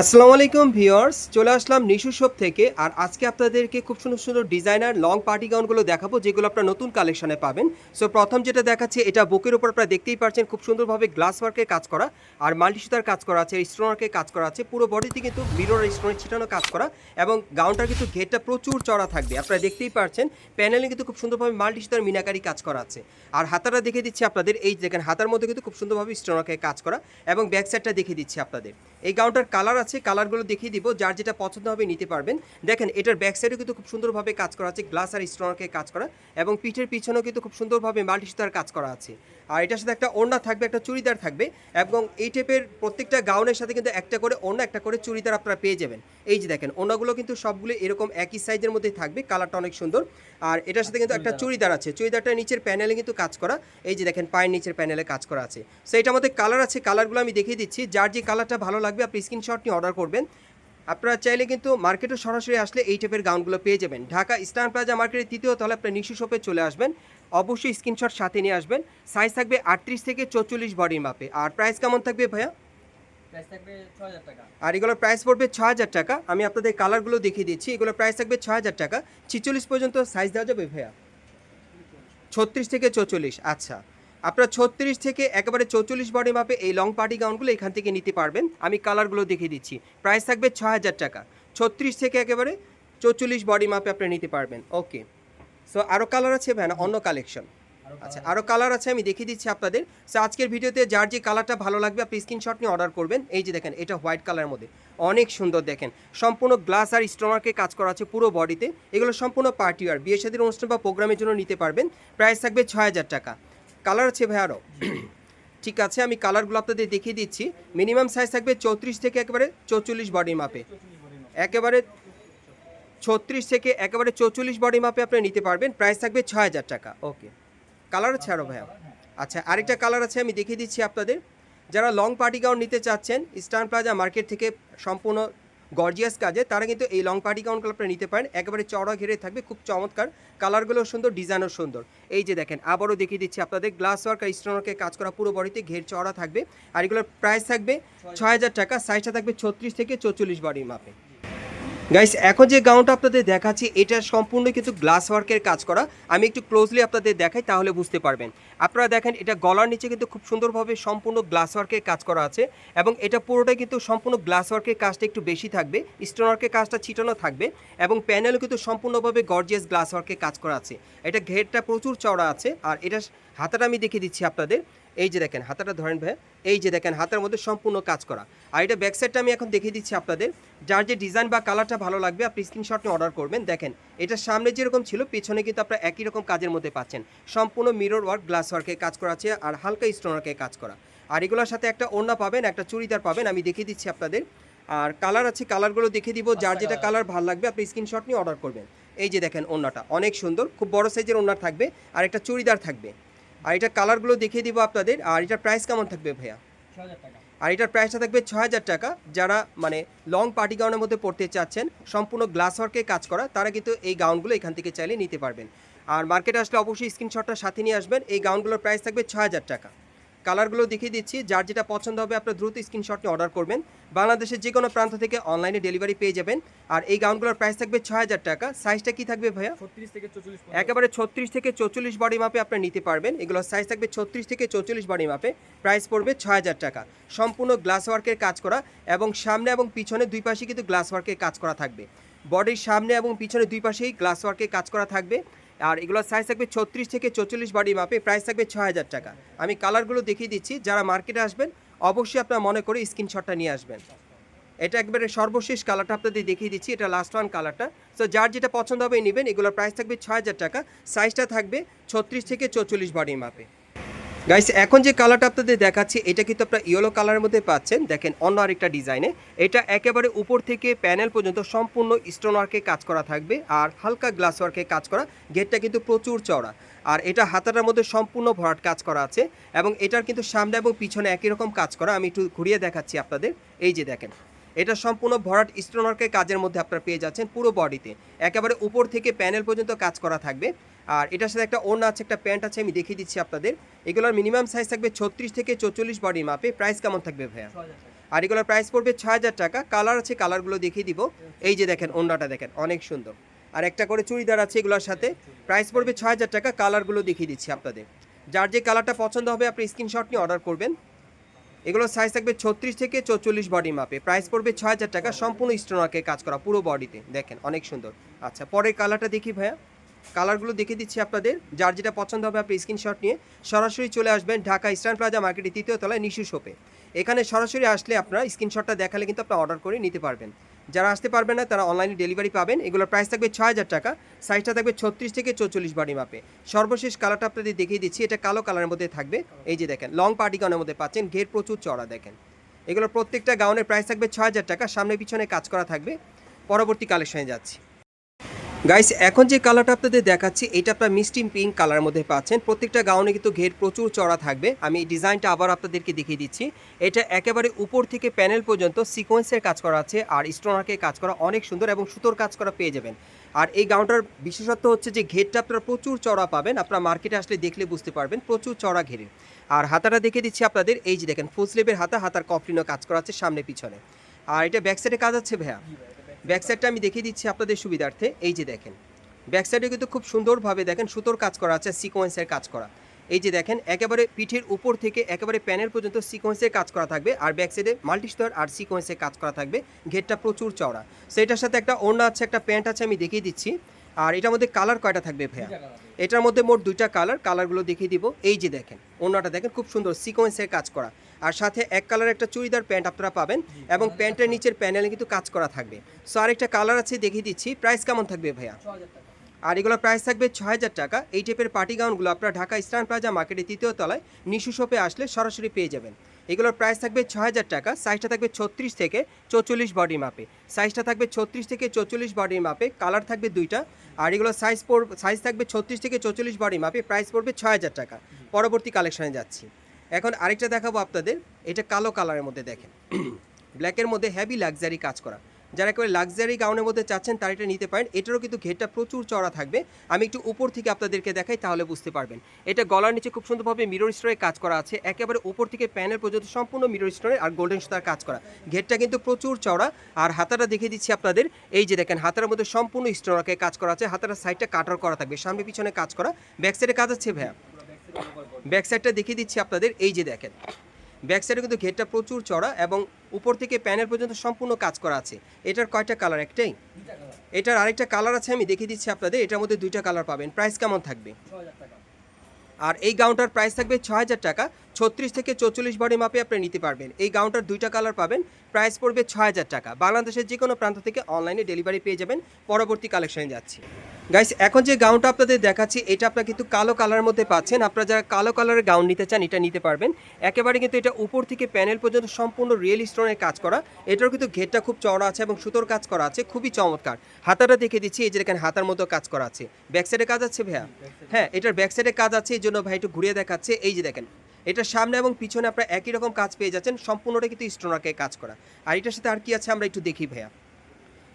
আসসালামু আলাইকুম ভিউয়ার্স, চলে আসলাম নিশু শপ থেকে। আর আজকে আপনাদেরকে খুব সুন্দর সুন্দর ডিজাইনার লং পার্টি গাউনগুলো দেখাবো, যেগুলো আপনার নতুন কালেকশনে পাবেন। সো প্রথম যেটা দেখাচ্ছে, এটা বুকের উপর আপনারা দেখতেই পাচ্ছেন খুব সুন্দরভাবে গ্লাস ওয়ার্কের কাজ করা। আর মাল্টি সুতার কাজ করা আছে স্টোন ওয়ার্কের কাজ করা আছে, পুরো বডিতে কিন্তু মিরর স্টোনের ছিটানো কাজ করা। এবং গাউনটার কিন্তু ঘেরটা প্রচুর চড়া থাকবে, আপনারা দেখতেই পাচ্ছেন প্যানেলে কিন্তু খুব সুন্দরভাবে মাল্টি সুতার মিনাকারি কাজ করা আছে। আর হাতাটা দেখে দিচ্ছি আপনাদের, এই দেখেন, হাতার মধ্যে কিন্তু খুব সুন্দরভাবে স্টোন ওয়ার্কের কাজ করা। এবং ব্যাক সাইডটা দেখে দিচ্ছি আপনাদের। এই গাউনটার কালার আছে কালারগুলো দেখিয়ে দিব যার যেটা পছন্দ হবে নিতে পারবেন। দেখেন এটার ব্যাক সাইডে কিন্তু খুব সুন্দরভাবে কাজ করা আছে গ্লাস আর স্টোনকে কাজ করা এবং পিঠের পিছনেও কিন্তু খুব সুন্দরভাবে মাল্টি সুতার কাজ করা আছে। আর এটার সাথে একটা ওড়না থাকবে একটা চুড়িদার থাকবে এবং এই টাইপের প্রত্যেকটা গাউনের সাথে কিন্তু একটা করে ওড়না একটা করে চুড়িদার আপনারা পেয়ে যাবেন। এই যে দেখেন ওড়নাগুলো কিন্তু সবগুলো এরকম একই সাইজের মধ্যে থাকবে কালারটা অনেক সুন্দর। আর এটার সাথে কিন্তু একটা চুড়িদার আছে চুড়িদারটার নিচের প্যানেলে কিন্তু কাজ করা এই যে দেখেন পায়ের নিচের প্যানেলে কাজ করা আছে। সো এটার মধ্যে কালার আছে কালারগুলো আমি দেখিয়ে দিচ্ছি যার যে কালারটা ভালো লাগবে আপনি স্ক্রিনশট নিয়ে অর্ডার করবেন। আপনারা চাইলে কিন্তু মার্কেটে সরাসরি আসলে এই টাইপের গাউনগুলো পেয়ে যাবেন। ঢাকা ইস্টার্ন প্লাজা মার্কেটের তৃতীয় তলে আপনার নিশু শপে চলে আসবেন। অবশ্যই স্ক্রিনশট সাথে নিয়ে আসবেন। সাইজ থাকবে আটত্রিশ থেকে চৌচল্লিশ বডির মাপে। আর প্রাইস কেমন থাকবে ভাইয়া? থাকবে আর এগুলোর প্রাইস পড়বে ছ হাজার টাকা। আমি আপনাদের কালারগুলো দেখিয়ে দিচ্ছি। এগুলোর প্রাইস থাকবে ছ হাজার টাকা। ছিচল্লিশ পর্যন্ত সাইজ দেওয়া যাবে ভাইয়া? ছত্রিশ থেকে চৌচল্লিশ। আচ্ছা। আপনারা ছত্রিশ থেকে একেবারে চৌচল্লিশ বডি মাপে এই লং পার্টি গাউনগুলো এখান থেকে নিতে পারবেন। আমি কালারগুলো দেখিয়ে দিচ্ছি। প্রাইস থাকবে ছ হাজার টাকা। ছত্রিশ থেকে একেবারে চৌচল্লিশ বডি মাপে আপনি নিতে পারবেন। ওকে সো আরও কালার আছে ভ্যান অন্য কালেকশন আচ্ছা আরও কালার আছে, আমি দেখিয়ে দিচ্ছি আপনাদের। সো আজকের ভিডিওতে যার যে কালারটা ভালো লাগবে, আপনি স্ক্রিনশট নিয়ে অর্ডার করবেন। এই যে দেখেন, এটা হোয়াইট কালারের মধ্যে। অনেক সুন্দর দেখেন। সম্পূর্ণ গ্লাস আর স্টোনারকে কাজ করা আছে পুরো বডিতে এগুলো সম্পূর্ণ পার্টি আর বিয়ে সাদের অনুষ্ঠান বা প্রোগ্রামের জন্য নিতে পারবেন। প্রাইস থাকবে ছয় হাজার টাকা। কালার আছে ভাই আরও ঠিক আছে, আমি কালারগুলো আপনাদের দেখিয়ে দিচ্ছি। মিনিমাম সাইজ থাকবে চৌত্রিশ থেকে একেবারে চৌচল্লিশ বডি মাপে একেবারে ছত্রিশ থেকে একেবারে চৌচল্লিশ বডি মাপে আপনি নিতে পারবেন। প্রাইস থাকবে ছ হাজার টাকা। ওকে কালার আছে আরও ভাইয়া। আচ্ছা আরেকটা কালার আছে, আমি দেখিয়ে দিচ্ছি আপনাদের। যারা লং পার্টি গাউন নিতে চাচ্ছেন ইস্টার্ন প্লাজা মার্কেট থেকে সম্পূর্ণ গর্জিয়াস কাজে তারা কিন্তু এই লং পার্টি গাউনগুলো আপনারা নিতে পারেন। একেবারে চড়া ঘিরে থাকবে খুব চমৎকার। কালারগুলোও সুন্দর ডিজাইনও সুন্দর। এই যে দেখেন আবারও দেখিয়ে দিচ্ছি আপনাদের গ্লাস ওয়ার্ক আর স্টোন ওয়ার্কের কাজ করা পুরো বডিতে ঘের চড়া থাকবে। আর এগুলোর প্রাইস থাকবে ছয় হাজার টাকা সাইজটা থাকবে ছত্রিশ থেকে চৌচল্লিশ বডির মাপে। গাইস এখন যে গাউনটা আপনাদের দেখাচ্ছি, এটা সম্পূর্ণ কিন্তু গ্লাস ওয়ার্কের কাজ করা। আমি একটু ক্লোজলি আপনাদের দেখাই, তাহলে বুঝতে পারবেন। আপনারা দেখেন, এটা গলার নিচে কিন্তু খুব সুন্দরভাবে সম্পূর্ণ গ্লাস ওয়ার্কের কাজ করা আছে এবং এটা পুরোটাই কিন্তু সম্পূর্ণ গ্লাস ওয়ার্কের কাজটা একটু বেশি থাকবে স্টোন ওয়ার্কের কাজটা ছিটানো থাকবে এবং প্যানেলও কিন্তু সম্পূর্ণভাবে গর্জিয়াস গ্লাস ওয়ার্কের কাজ করা আছে। এটা ঘেরটা প্রচুর চওড়া আছে, আর এটা হাতাটা আমি দেখিয়ে দিচ্ছি আপনাদের। এই যে দেখেন হাতাটা ধরেন ভাই এই যে দেখেন হাতার মধ্যে সম্পূর্ণ কাজ করা। আর এটা ব্যাক সাইডটা আমি এখন দেখিয়ে দিচ্ছি আপনাদের। যার যে ডিজাইন বা কালারটা ভালো লাগবে আপনি স্ক্রিনশট নিয়ে অর্ডার করবেন। দেখেন এটা সামনে যেরকম ছিল পেছনে কিন্তু আপনারা একই রকম কাজের মধ্যে পাচ্ছেন। সম্পূর্ণ মিরর ওয়ার্ক গ্লাস ওয়ার্কে কাজ করা আছে আর হালকা স্টোন ওয়ার্কের কাজ করা। আর এগুলোর সাথে একটা ওড়না পাবেন একটা চুড়িদার পাবেন আমি দেখিয়ে দিচ্ছি আপনাদের। আর কালার আছে কালারগুলো দেখিয়ে দিব যার যেটা কালার ভালো লাগবে আপনি স্ক্রিনশট নিয়ে অর্ডার করবেন। এই যে দেখেন ওড়নাটা অনেক সুন্দর খুব বড় সাইজের ওড়না থাকবে আর একটা চুড়িদার থাকবে। আর এটার কালারগুলো দেখিয়ে দিব আপনাদের। আর এটার প্রাইস কেমন থাকবে ভাইয়া? আর এটার প্রাইসটা থাকবে ছ হাজার টাকা। যারা মানে লং পার্টি গাউনের মধ্যে পড়তে চাচ্ছেন, সম্পূর্ণ গ্লাস ওয়ার্কে কাজ করা, তারা কিন্তু এই গাউনগুলো এখান থেকে চাইলে নিতে পারবেন। আর মার্কেটে আসলে অবশ্যই স্ক্রিনশটটা সাথে নিয়ে আসবেন। এই গাউনগুলোর প্রাইস থাকবে ছ হাজার টাকা। কালারগুলো দেখিয়ে দিচ্ছি। যার যেটা পছন্দ হবে আপনার দ্রুত স্ক্রিনশট নিয়ে অর্ডার করবেন। বাংলাদেশের যে কোনো প্রান্ত থেকে অনলাইনে ডেলিভারি পেয়ে যাবেন। আর এই গাউনগুলোর প্রাইস থাকবে ছ হাজার টাকা। সাইজটা কি থাকবে ভাইয়া? ছত্রিশ থেকে চৌচল্লিশ একেবারে ছত্রিশ থেকে চৌচল্লিশ বডি মাপে আপনি নিতে পারবেন। এগুলোর সাইজ থাকবে ছত্রিশ থেকে চৌচল্লিশ বডি মাপে প্রাইস পড়বে ছয় হাজার টাকা। সম্পূর্ণ গ্লাস ওয়ার্কের কাজ করা এবং সামনে এবং পিছনে দুই পাশে কিন্তু গ্লাস ওয়ার্কের কাজ করা থাকবে। বডির সামনে এবং পিছনে দুই পাশেই গ্লাস ওয়ার্কের কাজ করা থাকবে। আর এগুলোর সাইজ থাকবে ছত্রিশ থেকে চৌচল্লিশ বাড়ি মাপে প্রাইস থাকবে ছ হাজার টাকা। আমি কালারগুলো দেখিয়ে দিচ্ছি, যারা মার্কেটে আসবেন, অবশ্যই আপনার মনে করে স্ক্রিনশটটা নিয়ে আসবেন। এটা একবারে সর্বশেষ কালারটা আপনাদের দেখিয়ে দিচ্ছি, এটা লাস্ট ওয়ান কালারটা সো যার যেটা পছন্দ হবে নেবেন, এগুলোর প্রাইস থাকবে ছ হাজার টাকা সাইজটা থাকবে ছত্রিশ থেকে চৌচল্লিশ বাড়ির মাপে। গাইস এখন যে কালারটা আপনাদের দেখাচ্ছি, এটা কিন্তু আপনারা ইয়েলো কালারের মধ্যে পাচ্ছেন। দেখেন, অন্য আরেকটা ডিজাইনে এটা একেবারে উপর থেকে প্যানেল পর্যন্ত সম্পূর্ণ স্টোন ওয়ার্কে কাজ করা থাকবে আর হালকা গ্লাস ওয়ার্কে কাজ করা। গেটটা কিন্তু প্রচুর চওড়া। আর এটা হাতাটার মধ্যে সম্পূর্ণ ভরাট কাজ করা আছে এবং এটার কিন্তু সামনে এবং পিছনে একই রকম কাজ করা। আমি একটু ঘুরিয়ে দেখাচ্ছি আপনাদের। এই যে দেখেন, এটা সম্পূর্ণ ভরাট স্টোনারকে কাজের মধ্যে আপনারা পেয়ে যাচ্ছেন পুরো বডিতে একেবারে উপর থেকে প্যানেল পর্যন্ত কাজ করা থাকবে। আর এটার সাথে একটা ওড়না আছে একটা প্যান্ট আছে আমি দেখিয়ে দিচ্ছি আপনাদের। এগুলোর মিনিমাম সাইজ থাকবে ছত্রিশ থেকে চৌচল্লিশ বডি মাপে প্রাইস কেমন থাকবে ভাইয়া? ছ আর এগুলোর প্রাইস পড়বে ছয় হাজার টাকা। কালার আছে কালারগুলো দেখিয়ে দিব। এই যে দেখেন ওন্নাটা দেখেন অনেক সুন্দর। আর একটা করে চুড়িদার আছে এগুলোর সাথে। প্রাইস পড়বে ছয় হাজার টাকা কালারগুলো দেখিয়ে দিচ্ছি আপনাদের। যার যে কালারটা পছন্দ হবে আপনি স্ক্রিনশট নিয়ে অর্ডার করবেন। এগুলোর সাইজ থাকবে ছত্রিশ থেকে চৌচল্লিশ বডি মাপে প্রাইস পড়বে ছয় হাজার টাকা সম্পূর্ণ স্টোনাকে কাজ করা পুরো বডিতে দেখেন অনেক সুন্দর। আচ্ছা পরের কালারটা দেখি ভাইয়া। কালারগুলো দেখে দিচ্ছি আপনাদের। যার যেটা পছন্দ হবে আপনি স্ক্রিনশট নিয়ে সরাসরি চলে আসবেন ঢাকা ইস্টার্ন প্লাজা মার্কেটের তৃতীয় তলায় নিশু শপে। এখানে সরাসরি আসলে আপনারা স্ক্রিনশটটা দেখালে কিন্তু আপনারা অর্ডার করে নিতে পারবেন। যারা আসতে পারবেন না, তারা অনলাইনে ডেলিভারি পাবেন। এগুলোর প্রাইস থাকবে ছয় হাজার টাকা সাইজটা থাকবে ছত্রিশ থেকে চৌচল্লিশ বডি মাপে সর্বশেষ কালারটা আপনাদের দেখিয়ে দিচ্ছি, এটা কালো কালারের মধ্যে থাকবে। এই যে দেখেন লং পার্টি গাউনের মধ্যে পাচ্ছেন, ঘের প্রচুর চড়া দেখেন। এগুলোর প্রত্যেকটা গাউনের প্রাইস থাকবে ছয় হাজার টাকা, সামনে পিছনে কাজ করা থাকবে। পরবর্তী কালেকশনে যাচ্ছি। গাইস এখন যে কালারটা আপনাদের দেখাচ্ছি, এটা আপনার মিষ্টি পিঙ্ক কালার মধ্যে পাচ্ছেন। প্রত্যেকটা গাউনে কিন্তু ঘের প্রচুর চড়া থাকবে। আমি এই ডিজাইনটা আবার আপনাদেরকে দেখিয়ে দিচ্ছি। এটা একেবারে উপর থেকে প্যানেল পর্যন্ত সিকোয়েন্সের কাজ করা আছে আর স্টোনারকে কাজ করা অনেক সুন্দর এবং সুতোর কাজ করা পেয়ে যাবেন। আর এই গাউনটার বিশেষত্ব হচ্ছে যে, ঘেরটা আপনারা প্রচুর চড়া পাবেন। আপনারা মার্কেটে আসলে দেখলে বুঝতে পারবেন, প্রচুর চড়া ঘেরে আর হাতাটা দেখে দিচ্ছি আপনাদের। এই যে দেখেন ফুল স্লিভের হাতা, হাতার কফলিনও কাজ করা আছে সামনে পিছনে আর এটা ব্যাক সাইডে কাজ আছে ভাইয়া? ব্যাক সাইডটা আমি দেখিয়ে দিচ্ছি আপনাদের সুবিধার্থে। এই যে দেখেন ব্যাকসাইডে কিন্তু খুব সুন্দরভাবে দেখেন সুতোর কাজ করা আছে, সিকোয়েন্সের কাজ করা। এই যে দেখেন, একেবারে পিঠের উপর থেকে একেবারে প্যানেল পর্যন্ত সিকোয়েন্সের কাজ করা থাকবে আর ব্যাক সাইডে মাল্টিস্তর আর সিকোয়েন্সের কাজ করা থাকবে, ঘেরটা প্রচুর চওড়া। সেটার সাথে একটা ওড়না আছে, একটা প্যান্ট আছে, আমি দেখিয়ে দিচ্ছি। আর এটার মধ্যে কালার কয়টা থাকবে ভাইয়া? এটার মধ্যে মোট দুইটা কালার কালারগুলো দেখিয়ে দিব। এই যে দেখেন ওড়নাটা দেখেন খুব সুন্দর সিকোয়েন্সের কাজ করা। আর সাথে এক কালার একটা চুড়িদার প্যান্ট আপনারা পাবেন এবং প্যান্টের নিচের প্যানেলে কিন্তু কাজ করা থাকবে। সো আরেকটা কালার আছে দেখিয়ে দিচ্ছি। প্রাইস কেমন থাকবে ভাইয়া? আর এগুলোর প্রাইস থাকবে ছ হাজার টাকা। এই টাইপের পার্টি গাউনগুলো আপনারা ঢাকা ইস্টার্ন প্লাজা মার্কেটের তৃতীয় তলায় নিশু শপে আসলে সরাসরি পেয়ে যাবেন। এগুলোর প্রাইস থাকবে ছ হাজার টাকা সাইজটা থাকবে ছত্রিশ থেকে চৌচল্লিশ বডি মাপে সাইজটা থাকবে ছত্রিশ থেকে চৌচল্লিশ বডি মাপে কালার থাকবে দুইটা, আর এগুলো সাইজ পড় সাইজ থাকবে ছত্রিশ থেকে চৌচল্লিশ বডি মাপে প্রাইস পড়বে ছ হাজার টাকা। পরবর্তী কালেকশনে যাচ্ছি। এখন আরেকটা দেখাবো আপনাদের, এটা কালো কালারের মধ্যে দেখেন। ব্ল্যাকের মধ্যে হেভি লাক্সারি কাজ করা। যারা একেবারে লাক্সারি গাউনের মধ্যে চাচ্ছেন, তারা এটা নিতে পারেন। এটারও কিন্তু ঘেরটা প্রচুর চড়া থাকবে। আমি একটু উপর থেকে আপনাদেরকে দেখাই, তাহলে বুঝতে পারবেন। এটা গলার নিচে খুব সুন্দরভাবে মিরর স্টোনের কাজ করা আছে। একেবারে উপর থেকে প্যানেল পর্যন্ত সম্পূর্ণ মিরর স্টোনের আর গোল্ডেন সুতার কাজ করা। ঘেরটা কিন্তু প্রচুর চড়া আর হাতাটা দেখিয়ে দিচ্ছি আপনাদের। এই যে দেখেন, হাতার মধ্যে সম্পূর্ণ স্টোনারকে কাজ করা আছে। হাতার সাইডটা কাটার করা থাকবে। সামনে পিছনে কাজ করা। ব্যাক সাইডে কাজ আছে ভাইয়া? ব্যাক সাইডটা দেখিয়ে দিচ্ছি আপনাদের। এই যে দেখেন। ব্যাক সাইডে কিন্তু ঘেরটা প্রচুর চড়া এবং উপর থেকে প্যানেল পর্যন্ত সম্পূর্ণ কাজ করা আছে। এটার কয়টা কালার একটাই? এটার আরেকটা কালার আছে, আমি দেখিয়ে দিচ্ছি আপনাদের। এটার মধ্যে দুইটা কালার পাবেন। প্রাইস কেমন থাকবে? আর এই গাউনটার প্রাইস থাকবে ছ হাজার টাকা। ছত্রিশ থেকে চৌচল্লিশ বডি মাপে আপনি নিতে পারবেন। এই গাউনটার দুইটা কালার পাবেন। প্রাইস পড়বে ছ হাজার টাকা। বাংলাদেশের যে কোনো প্রান্ত থেকে অনলাইনে ডেলিভারি পেয়ে যাবেন। পরবর্তী কালেকশনে যাচ্ছি। গাইস এখন যে গাউনটা আপনাদের দেখাচ্ছি, এটা আপনারা কিন্তু কালো কালারের মধ্যে পাচ্ছেন। আপনারা যারা কালো কালারের গাউন নিতে চান, এটা নিতে পারবেন। একেবারে কিন্তু এটা উপর থেকে প্যানেল পর্যন্ত সম্পূর্ণ রিয়েল স্টোনের কাজ করা। এটারও কিন্তু ঘেরটা খুব চওড়া আছে এবং সুতোর কাজ করা আছে। খুবই চমৎকার। হাতাটা দেখে দিচ্ছি, এই যে দেখেন হাতার মতো কাজ করা আছে। ব্যাক সাইডে কাজ আছে ভাইয়া? হ্যাঁ এটার ব্যাক সাইডে কাজ আছে, এই জন্য ভাই একটু ঘুরিয়ে দেখাচ্ছে। এই যে দেখেন এটার সামনে এবং পিছনে আপনারা একই রকম কাজ পেয়ে যাচ্ছেন। সম্পূর্ণটা কিন্তু স্টোনারকে কাজ করা। আর এটার সাথে আর কি আছে আমরা একটু দেখি ভাইয়া।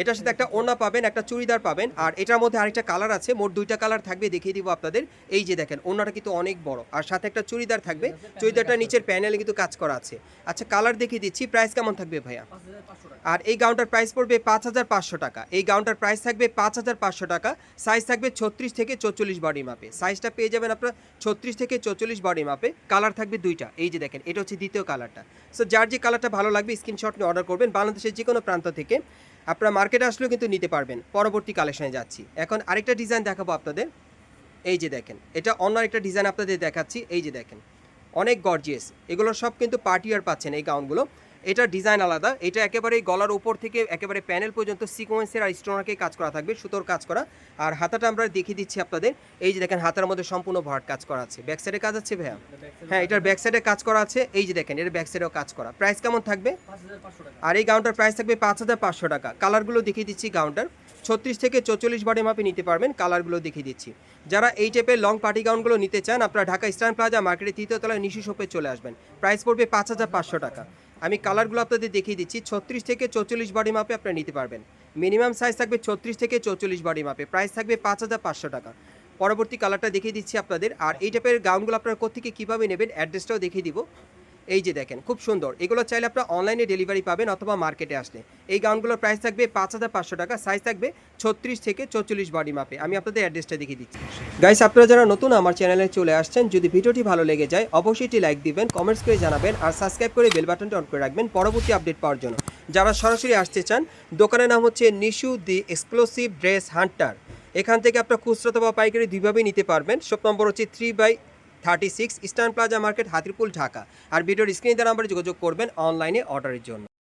এটার সাথে একটা ওড়না পাবেন, একটা চুড়িদার পাবেন, আর এটার মধ্যে আরেকটা কালার আছে, মোট দুইটা কালার থাকবে, দেখিয়ে দিব আপনাদের। এই যে দেখেন, ওড়নাটা কিন্তু অনেক বড়, আর সাথে একটা চুড়িদার থাকবে চুড়িদারটা নিচের প্যানেলে কিন্তু কাজ করা আছে। আচ্ছা কালার দেখিয়ে দিচ্ছি, প্রাইস কেমন থাকবে ভাইয়া? আর এই গাউনটার প্রাইস পড়বে পাঁচ হাজার পাঁচশো টাকা। এই গাউনটার প্রাইস থাকবে পাঁচ হাজার পাঁচশো টাকা, সাইজ থাকবে ছত্রিশ থেকে চৌচল্লিশ বডি মাপে। সাইজটা পেয়ে যাবেন আপনার ছত্রিশ থেকে চৌচল্লিশ বডি মাপে, কালার থাকবে দুইটা। এই যে দেখেন, এটা হচ্ছে দ্বিতীয় কালারটা। সো যার যে কালারটা ভালো লাগবে, স্ক্রিনশট নিয়ে অর্ডার করবেন। বাংলাদেশের যে কোনো প্রান্ত থেকে। আপনারা মার্কেটে আসলেও কিন্তু নিতে পারবেন। পরবর্তী কালেকশনে যাচ্ছি। এখন আরেকটা ডিজাইন দেখাবো আপনাদের। এই যে দেখেন, এটা অন্য আরেকটা ডিজাইন আপনাদের দেখাচ্ছি। এই যে দেখেন, অনেক গর্জিয়াস এগুলো সব কিন্তু পার্টি আর পাচ্ছেন এই গাউনগুলো এটার ডিজাইন আলাদা। এটা একেবারে গলার উপর থেকে একেবারে প্যানেল পর্যন্ত সিকোয়েন্সের আর স্টোনারকে কাজ করা থাকবে, সুতোর কাজ করা। আর হাতাটা আমরা দেখিয়ে দিচ্ছি আপনাদের। এই যে দেখেন, হাতার মধ্যে সম্পূর্ণ ভরাট কাজ করা আছে। ব্যাক সাইডে কাজ আছে ভাইয়া? হ্যাঁ এটার ব্যাক সাইডে কাজ করা আছে। এই যে দেখেন, এর ব্যাক সাইডেও কাজ করা। প্রাইস কেমন থাকবে? আর এই গাউনটার প্রাইস থাকবে পাঁচ হাজার পাঁচশো টাকা। কালারগুলো দেখিয়ে দিচ্ছি গাউনটার ছত্রিশ থেকে চৌচল্লিশ বডি মাপে নিতে পারবেন কালারগুলো দেখিয়ে দিচ্ছি। যারা এই টাইপের লং পার্টি গাউনগুলো নিতে চান, আপনারা ঢাকা ইস্টার্ন প্লাজা, মার্কেটের তৃতীয় তলায় নিশু শপে চলে আসবেন। প্রাইস পড়বে পাঁচ হাজার পাঁচশো টাকা। আমি কালারগুলো আপনাদের দেখিয়ে দিচ্ছি। ছত্রিশ থেকে চৌচল্লিশ বডি মাপে আপনারা নিতে পারবেন। মিনিমাম সাইজ থাকবে ছত্রিশ থেকে চৌচল্লিশ বডি মাপে প্রাইস থাকবে পাঁচ হাজার পাঁচশো টাকা। পরবর্তী কালারটা দেখিয়ে দিচ্ছি আপনাদের। আর এই টাইপের গাউনগুলো আপনারা কোথেকে কীভাবে নেবেন অ্যাড্রেসটাও দেখিয়ে দিব। এই যে দেখেন, খুব সুন্দর। এগুলো চাইলে আপনারা অনলাইনে ডেলিভারি পাবেন অথবা মার্কেটে আসলে। এই গাউনগুলোর প্রাইস থাকবে পাঁচ হাজার পাঁচশো টাকা সাইজ থাকবে ছত্রিশ থেকে চৌচল্লিশ বডি মাপে আমি আপনাদের অ্যাড্রেসটা দেখিয়ে দিচ্ছি। গাইস আপনারা যারা নতুন আমার চ্যানেলে চলে আসছেন, যদি ভিডিওটি ভালো লেগে যায়, অবশ্যই এটি লাইক দিবেন কমেন্টস করে জানাবেন আর সাবস্ক্রাইব করে বেল বাটনটা অন করে রাখবেন পরবর্তী আপডেট পাওয়ার জন্য। যারা সরাসরি আসতে চান, দোকানের নাম হচ্ছে Nishu the exclusive dress hunter এখান থেকে আপনার খুচরো অথবা পাইকারি দুইভাবেই নিতে পারবেন। শপ নম্বর হচ্ছে three by thirty six eastern plaza market Hatirpool, Dhaka. আর ভিডিওর স্ক্রিনে দেওয়া নাম্বারে যোগাযোগ করবেন অনলাইনে অর্ডারের জন্য।